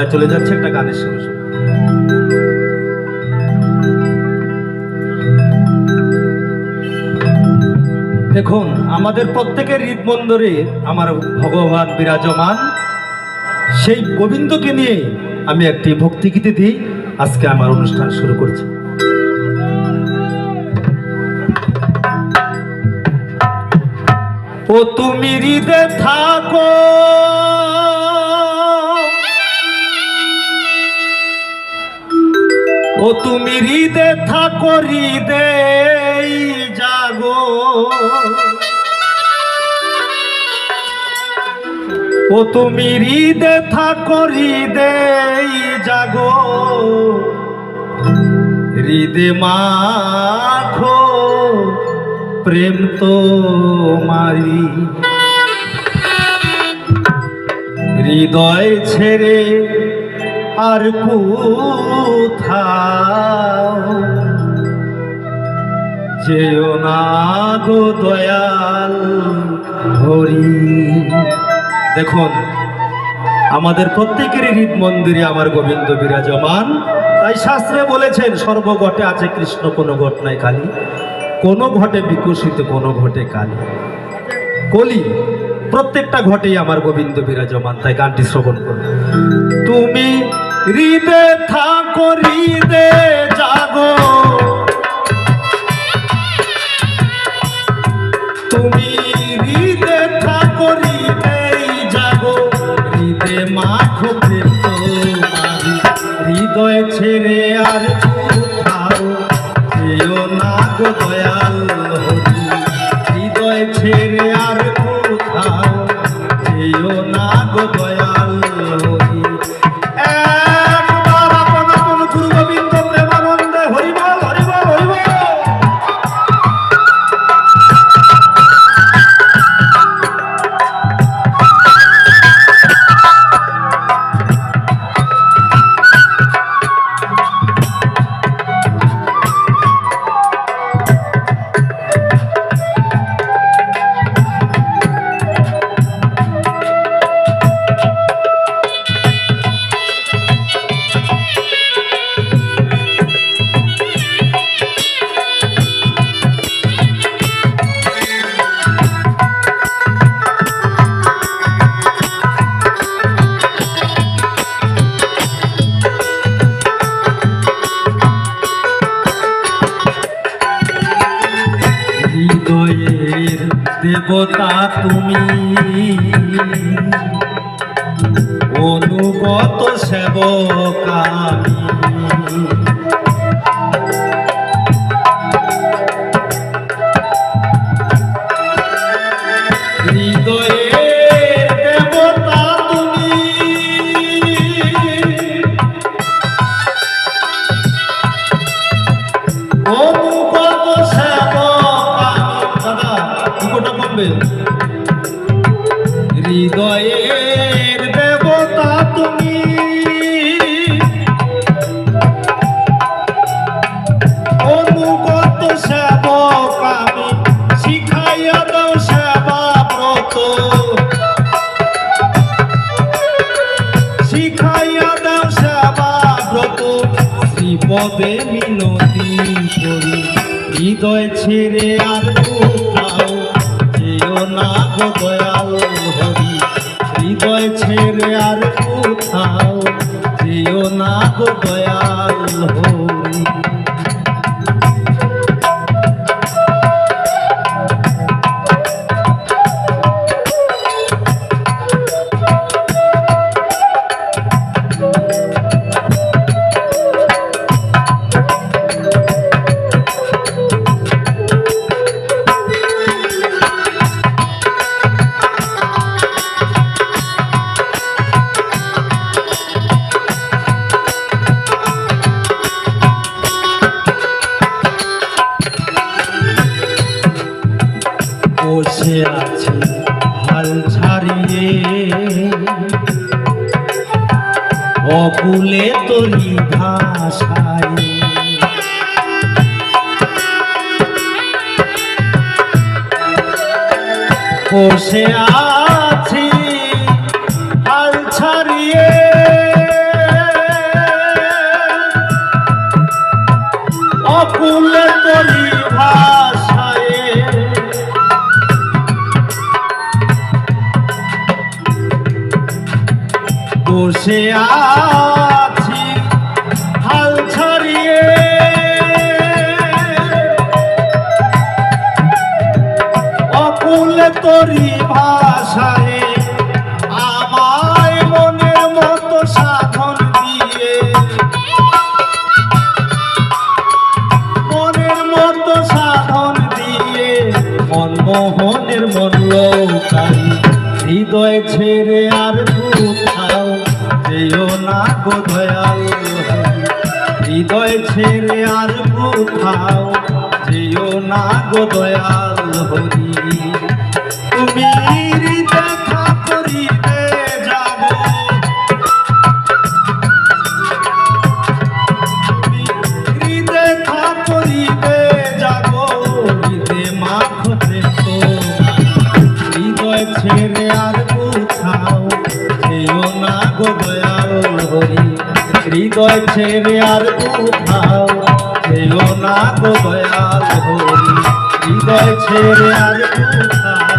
চলে যাচ্ছে একটা গানের সঙ্গে। দেখুন, আমাদের প্রত্যেকের হৃদবন্দরে আমার ভগবান বিরাজমান। সেই গোবিন্দকে নিয়ে আমি একটি ভক্তিগীতি দিই। আজকে আমার অনুষ্ঠান শুরু করছি। ও তুমি হৃদে থাকো। ও তুমি হৃদে থাকো হৃদে জাগো। ও তুমি হৃদে থাকো হৃদে জাগো। হৃদে মাখো, প্রেম তো মারি হৃদয় ছেড়ে আর কোথাও। যেও না গো দয়াল হরি। দেখুন, আমাদের প্রত্যেকেরই হৃদ মন্দিরে আমার গোবিন্দ বিরাজমান। তাই শাস্ত্রে বলেছেন, সর্বঘটে আছে কৃষ্ণ, কোনো ঘট নাই খালি কোনো ঘটে বিকশিত, কোনো ঘটে কালী। কলি, প্রত্যেকটা ঘটেই আমার গোবিন্দ বিরাজমান। তাই গানটি শ্রবণ করুন। তুমি হৃদে থাকো, হৃদে জাগো। তুমি হৃদে থাকো হৃদে জাগো। হৃদে মাখো হৃদয় ছেড়ে আর দয়াল হৃদয় ছেড়ে আর হৃদয়ের দেবতা তুমি। অনুগত সেবক শ্রীপদে মিনতি করি। হৃদয় ছেড়ে আর কোথাও যেও না গো দয়াল হরি। হৃদয় ছেড়ে আর কোথাও যেও না গো দয়াল হরি। বসে আছে হাল ছাড়িয়ে। অকুলে তরি ভাষায়। বসে আছি হাল ছাড়িয়ে। তরি ভাষা বসে আছি, হাল ছাড়িয়ে। অকুল তরি ভাষায় মনের মতো সাধন দিয়ে। মনের সাধন দিয়ে মন হৃদয় ছেড়ে আর যেও না গো দয়াল। হৃদয় ছেড়ে আর কোথাও যেও না গো দয়াল হরি। তুমি দেখা আর যেও না গো দয়াল হরি, হৃদয় ছেড়ে আর কোথাও যেও না গো দয়াল হরি, হৃদয় ছেড়ে আর কোথাও